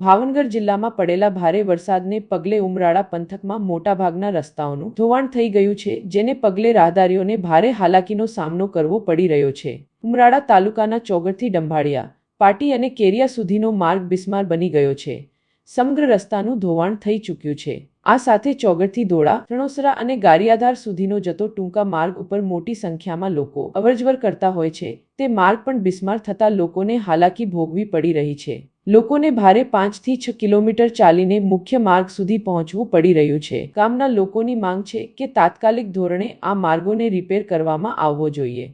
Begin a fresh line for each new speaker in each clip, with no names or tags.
ભાવનગર જિલ્લામાં પડેલા ભારે વરસાદને પગલે ઉમરાળા પંથકમાં મોટાભાગના રસ્તાઓનું ધોવાણ થઈ ગયું છે, જેને પગલે રાહદારીઓને ભારે હાલાકીનો સામનો કરવો પડી રહ્યો છે. ઉમરાળા તાલુકાના ચોગડથી ડંભાળિયા, પાટી અને કેરિયા સુધીનો માર્ગ બિસ્માર બની ગયો છે. સમગ્ર રસ્તાનું ધોવાણ થઈ ચૂક્યું છે. આ સાથે ચોગડથી ધોળા, રણોસરા અને ગારિયાધાર સુધીનો જતો ટૂંકા માર્ગ ઉપર મોટી સંખ્યામાં લોકો અવરજવર કરતા હોય છે. તે માર્ગ પણ બિસ્માર થતા લોકોને હાલાકી ભોગવી પડી રહી છે. લોકોને ભારે પાંચથી છ કિલોમીટર ચાલીને મુખ્ય માર્ગ સુધી પહોંચવું પડી રહ્યું છે. ગામના લોકોની માંગ છે કે તાત્કાલિક ધોરણે આ માર્ગોને રિપેર કરવામાં આવવો જોઈએ.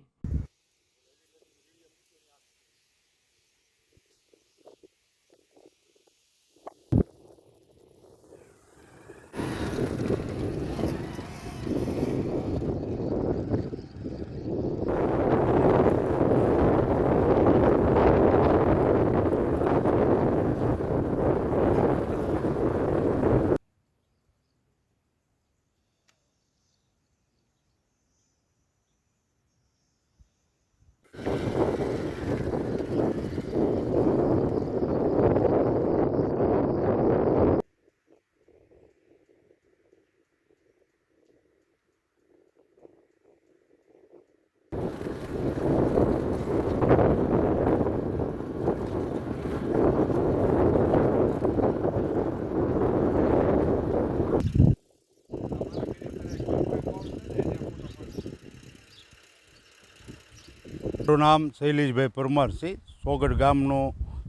મારું નામ શૈલેષભાઈ પરમાર છે. સોગઢ ગામનો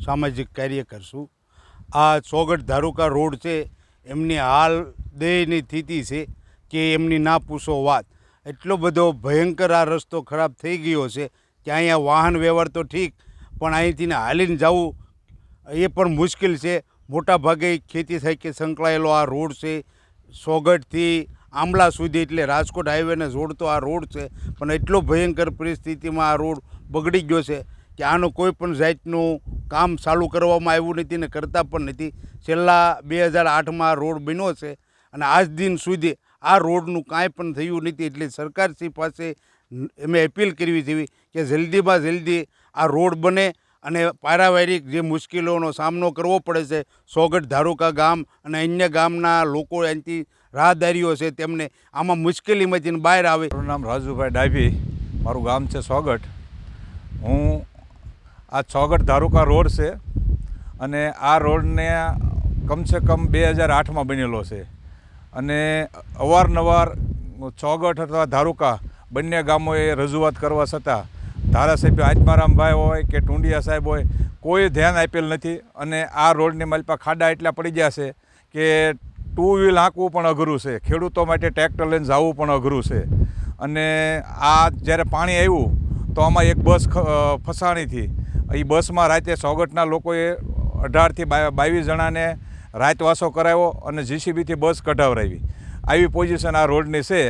સામાજિક કાર્યકર છું. આ સોગઢ ધારુકા રોડ છે. એમની હાલ દેહની સ્થિતિ છે કે એમની ના પૂછો વાત. એટલો બધો ભયંકર આ રસ્તો ખરાબ થઈ ગયો છે કે અહીંયા વાહન વ્યવહાર તો ઠીક, પણ અહીંથી હાલીને જવું એ પણ મુશ્કેલ છે. મોટાભાગે ખેતી કે સંકળાયેલો આ રોડ છે. સોગઢથી આંબલા સુધી એટલે રાજકોટ હાઈવેને જોડતો આ રોડ છે. પણ એટલો ભયંકર પરિસ્થિતિમાં આ રોડ બગડી ગયો છે કે આનું કોઈ પણ જાતનું કામ ચાલુ કરવામાં આવ્યું નથી ને કરતા પણ નથી. છેલ્લા બે હજાર આઠમાં આ રોડ બન્યો છે અને આજ દિન સુધી આ રોડનું કાંઈ પણ થયું નથી એટલે સરકારશ્રી પાસે અમે અપીલ કરવી જેવી કે જલ્દીમાં જલ્દી આ રોડ બને અને પારાવારિક જે મુશ્કેલીઓનો સામનો કરવો પડે છે, સોગઢ ધારુકા ગામ અને અન્ય ગામના લોકો અહીંથી રાહદારીઓ છે, તેમને આમાં મુશ્કેલીમાંથી બહાર આવે.
મારું નામ રાજુભાઈ ડાભી, મારું ગામ છે સોગઠ હું આ સોગઠ ધારુકા રોડ છે અને આ રોડને કમસે કમ બે હજાર આઠમાં બનેલો છે. અને અવારનવાર ચોગઠ અથવા ધારુકા બંને ગામોએ રજૂઆત કરવા છતાં ધારાસભ્ય આત્મારામભાઈ હોય કે ટુંડિયા સાહેબ હોય, કોઈ ધ્યાન આપેલ નથી અને આ રોડની માલપા ખાડા એટલા પડી ગયા છે કે ટુ વ્હીલ હાંકવું પણ અઘરું છે. ખેડૂતો માટે ટ્રેક્ટર લઈને જવું પણ અઘરું છે. અને આ જ્યારે પાણી આવ્યું, તો આમાં એક બસ ફસાણી હતી એ બસમાં રાતે સોગટના લોકોએ અઢારથી બાવીસ જણાને રાતવાસો કરાવ્યો અને જીસીબીથી બસ કઢાવરાવી આવી પોઝિશન આ રોડની છે.